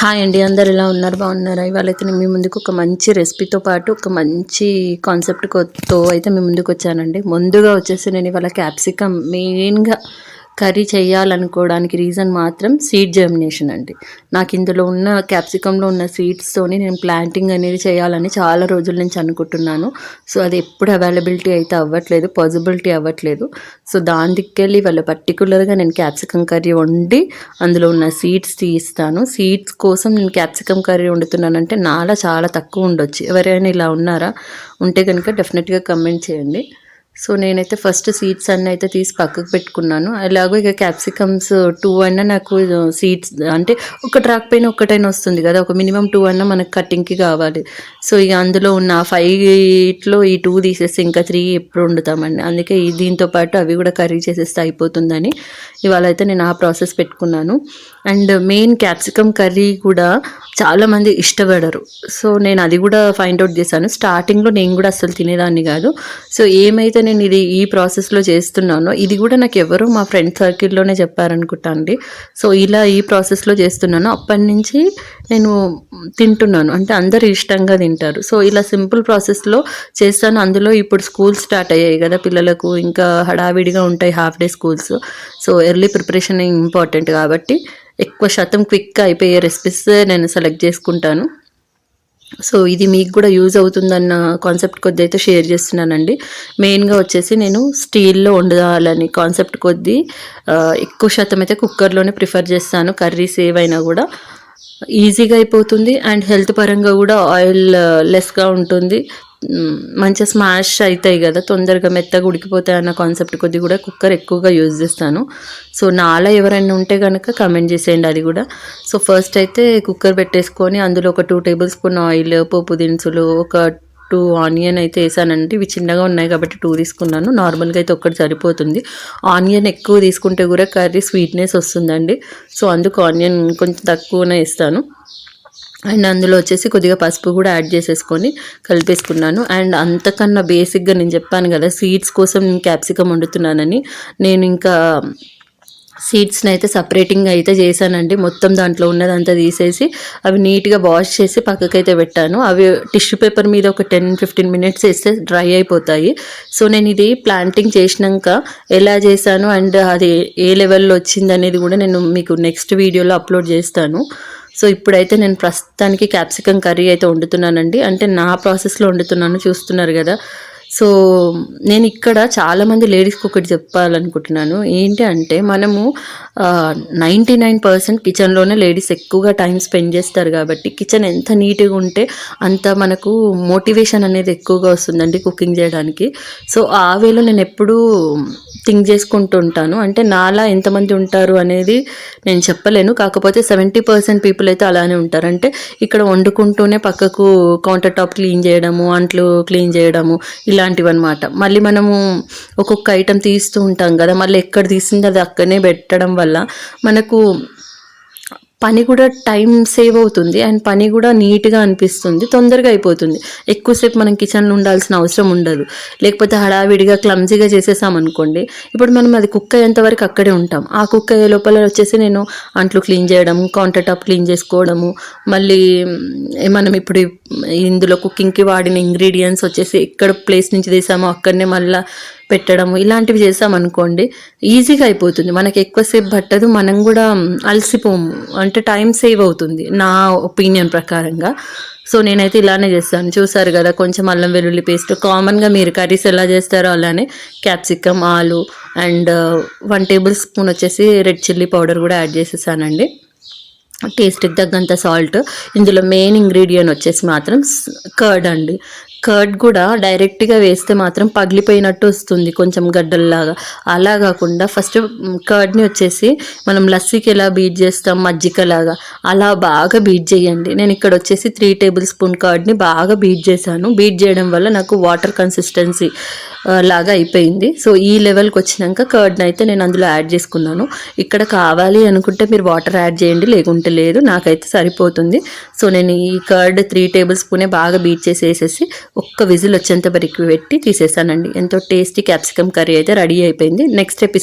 Hi అండి అందరు ఎలా ఉన్నారు? బాగున్నారా? ఇవాళ అయితే నేను మీ ముందుకు ఒక మంచి రెసిపీతో పాటు ఒక మంచి కాన్సెప్ట్తో అయితే మీ ముందుకు వచ్చానండి. ముందుగా వచ్చేసి నేను ఇవాళ క్యాప్సికమ్ మెయిన్గా కర్రీ చేయాలనుకోవడానికి రీజన్ మాత్రం సీడ్ జర్మినేషన్ అండి. నాకు ఇందులో ఉన్న క్యాప్సికంలో ఉన్న సీడ్స్తోని నేను ప్లాంటింగ్ అనేది చేయాలని చాలా రోజుల నుంచి అనుకుంటున్నాను. సో అది ఎప్పుడు అవైలబిలిటీ అయితే అవ్వట్లేదు పాసిబిలిటీ అవ్వట్లేదు. సో దాని దిక్కెళ్ళి వాళ్ళు పర్టికులర్గా నేను క్యాప్సికమ్ కర్రీ వండి అందులో ఉన్న సీడ్స్ తీస్తాను సీడ్స్ కోసం నేను క్యాప్సికమ్ కర్రీ వండుతున్నానంటే నాలా చాలా తక్కువ ఉండొచ్చు. ఎవరైనా ఇలా ఉన్నారా? ఉంటే కనుక డెఫినెట్గా కమెంట్ చేయండి. సో నేనైతే ఫస్ట్ సీడ్స్ అన్నీ అయితే తీసి పక్కకు పెట్టుకున్నాను. అలాగే ఇక క్యాప్సికమ్స్ టూ అన్న నాకు సీడ్స్ అంటే ఒక ట్రాక్ పైన ఒక్కటైనా వస్తుంది కదా. ఒక మినిమం టూ అన్నా మనకు కటింగ్కి కావాలి. సో ఇక అందులో ఉన్న ఫైవ్ ఇట్లో ఈ టూ తీసేస్తే ఇంకా త్రీ ఎప్పుడు వండుతామండి. అందుకే దీంతో పాటు అవి కూడా కర్రీ చేసేస్తే అయిపోతుందని ఇవాళ అయితే నేను ఆ ప్రాసెస్ పెట్టుకున్నాను. అండ్ మెయిన్ క్యాప్సికమ్ కర్రీ కూడా చాలామంది ఇష్టపడరు. సో నేను అది కూడా ఫైండ్ అవుట్ చేశాను. స్టార్టింగ్లో నేను కూడా అసలు తినేదాన్ని కాదు. సో ఏమైతే నేను ఇది ఈ ప్రాసెస్లో చేస్తున్నానో ఇది కూడా నాకు ఎవరు మా ఫ్రెండ్ సర్కిల్లోనే చెప్పారనుకుంటా అండి. సో ఇలా ఈ ప్రాసెస్లో చేస్తున్నాను అప్పటి నుంచి నేను తింటున్నాను. అంటే అందరు ఇష్టంగా తింటారు. సో ఇలా సింపుల్ ప్రాసెస్లో చేస్తాను. అందులో ఇప్పుడు స్కూల్ స్టార్ట్ అయ్యాయి కదా పిల్లలకు. ఇంకా హడావిడిగా ఉంటాయి half day schools so early preparation important కాబట్టి ఎక్కువ శాతం క్విక్గా అయిపోయే రెసిపీస్ నేను సెలెక్ట్ చేసుకుంటాను. సో ఇది మీకు కూడా యూజ్ అవుతుందన్న కాన్సెప్ట్ కొద్ది అయితే షేర్ చేస్తున్నానండి మెయిన్గా వచ్చేసి నేను స్టీల్లో వండాలని కాన్సెప్ట్ కొద్దీ ఎక్కువ శాతం అయితే కుక్కర్లోనే ప్రిఫర్ చేస్తాను. కర్రీస్ ఏవైనా కూడా ఈజీగా అయిపోతుంది. అండ్ హెల్త్ పరంగా కూడా ఆయిల్ లెస్గా ఉంటుంది. మంచిగా స్మాష్ అవుతాయి కదా తొందరగా మెత్తగా ఉడికిపోతాయి అన్న కాన్సెప్ట్ కొద్ది కూడా కుక్కర్ ఎక్కువగా యూజ్ చేస్తాను. సో నాలా ఎవరైనా ఉంటే కనుక కమెంట్ చేసేయండి అది కూడా. సో ఫస్ట్ అయితే కుక్కర్ పెట్టేసుకొని అందులో ఒక టూ టేబుల్ స్పూన్ ఆయిల్ పోపు దినుసులు ఒక టూ ఆనియన్ అయితే వేసానండి. ఇవి చిన్నగా ఉన్నాయి కాబట్టి టూ తీసుకున్నాను. నార్మల్గా అయితే ఒక్కటి సరిపోతుంది. ఆనియన్ ఎక్కువ తీసుకుంటే కూడా కర్రీ స్వీట్నెస్ వస్తుందండి. సో అందుకు ఆనియన్ కొంచెం తక్కువనే వేస్తాను. అండ్ అందులో వచ్చేసి కొద్దిగా పసుపు కూడా యాడ్ చేసేసుకొని కలిపేసుకున్నాను. అండ్ అంతకన్నా బేసిక్గా నేను చెప్పాను కదా సీడ్స్ కోసం నేను క్యాప్సికమ్ వండుతున్నానని. నేను ఇంకా సీడ్స్ని అయితే సపరేటింగ్ అయితే చేశానండి. మొత్తం దాంట్లో ఉన్నదంతా తీసేసి అవి నీట్గా వాష్ చేసి పక్కకైతే పెట్టాను. అవి టిష్యూ పేపర్ మీద ఒక టెన్ ఫిఫ్టీన్ మినిట్స్ వేస్తే డ్రై అయిపోతాయి. సో నేను ఇది ప్లాంటింగ్ చేసినాక ఎలా చేశాను అండ్ అది ఏ లెవెల్లో వచ్చింది అనేది కూడా నేను మీకు నెక్స్ట్ వీడియోలో అప్లోడ్ చేస్తాను. సో ఇప్పుడైతే నేను ప్రస్తుతానికి క్యాప్సికమ్ కర్రీ అయితే వండుతున్నానండి. అంటే నా ప్రాసెస్లో వండుతున్నాను చూస్తున్నారు కదా. సో నేను ఇక్కడ చాలామంది లేడీస్కి ఒకటి చెప్పాలనుకుంటున్నాను. ఏంటి అంటే మనము నైంటీ నైన్ పర్సెంట్ కిచెన్లోనే లేడీస్ ఎక్కువగా టైం స్పెండ్ చేస్తారు కాబట్టి కిచెన్ ఎంత నీట్గా ఉంటే అంత మనకు మోటివేషన్ అనేది ఎక్కువగా వస్తుందండి కుకింగ్ చేయడానికి. సో ఆ వేలో నేను ఎప్పుడూ థింక్ చేసుకుంటూ ఉంటాను. అంటే నాలా ఎంతమంది ఉంటారు అనేది నేను చెప్పలేను. కాకపోతే సెవెంటీ పర్సెంట్ పీపుల్ అయితే అలానే ఉంటారు. అంటే ఇక్కడ వండుకుంటూనే పక్కకు కౌంటర్ టాప్ క్లీన్ చేయడము అంట్లు క్లీన్ చేయడము ఇలాంటివన్నమాట. మళ్ళీ మనము ఒక్కొక్క ఐటెం తీస్తూ ఉంటాం కదా మళ్ళీ ఎక్కడ తీసింది అది అక్కడనే పెట్టడం వల్ల మనకు పని కూడా టైం సేవ్ అవుతుంది అండ్ పని కూడా నీట్గా అనిపిస్తుంది తొందరగా అయిపోతుంది. ఎక్కువసేపు మనం కిచెన్లో ఉండాల్సిన అవసరం ఉండదు. లేకపోతే హడావిడిగా క్లమ్జీగా చేసేసామనుకోండి ఇప్పుడు మనం అది కుక్ అయ్యేంతవరకు అక్కడే ఉంటాం. ఆ కుక్ అయ్యే లోపల వచ్చేసి నేను అంట్లు క్లీన్ చేయడం కౌంటర్ టాప్ క్లీన్ చేసుకోవడము మళ్ళీ మనం ఇప్పుడు ఇందులో కుకింగ్కి వాడిన ఇంగ్రీడియంట్స్ వచ్చేసి ఎక్కడ ప్లేస్ నుంచి తీసామో అక్కడనే మళ్ళీ పెట్టడము ఇలాంటివి చేసామనుకోండి ఈజీగా అయిపోతుంది. మనకి ఎక్కువసేపు పట్టదు మనం కూడా అలసిపోము అంటే టైం సేవ్ అవుతుంది నా ఒపీనియన్ ప్రకారంగా. సో నేనైతే ఇలానే చేస్తాను. చూసారు కదా కొంచెం అల్లం వెల్లుల్లి పేస్ట్. కామన్గా మీరు కర్రీస్ ఎలా చేస్తారో అలానే క్యాప్సికమ్ ఆలు and uh, one table spoon వచ్చేసి రెడ్ చిల్లీ పౌడర్ కూడా యాడ్ చేసేసానండి. టేస్ట్కి తగ్గంత సాల్ట్. ఇందులో మెయిన్ ఇంగ్రీడియంట్ వచ్చేసి మాత్రం కర్డ్ అండి. కర్డ్ కూడా డైరెక్ట్గా వేస్తే మాత్రం పగిలిపోయినట్టు వస్తుంది కొంచెం గడ్డల్లాగా. అలా కాకుండా ఫస్ట్ కర్డ్ని వచ్చేసి మనం లస్సీకి ఎలా బీట్ చేస్తాం మజ్జిగలాగా అలా బాగా బీట్ చేయండి. నేను ఇక్కడ వచ్చేసి త్రీ టేబుల్ స్పూన్ కర్డ్ని బాగా బీట్ చేశాను. బీట్ చేయడం వల్ల నాకు వాటర్ కన్సిస్టెన్సీ లాగా అయిపోయింది. సో ఈ లెవెల్కి వచ్చినాక కర్డ్ని అయితే నేను అందులో యాడ్ చేసుకున్నాను. ఇక్కడ కావాలి అనుకుంటే మీరు వాటర్ యాడ్ చేయండి లేకుంటే లేదు నాకైతే సరిపోతుంది. సో నేను ఈ కర్డ్ త్రీ టేబుల్ స్పూనే బాగా బీట్ చేసి వేసేసి ఒక్క విజిల్ వచ్చేంత వరకు పెట్టి తీసేసానండి. ఎంతో టేస్టీ క్యాప్సికమ్ కర్రీ అయితే రెడీ అయిపోయింది. Next episode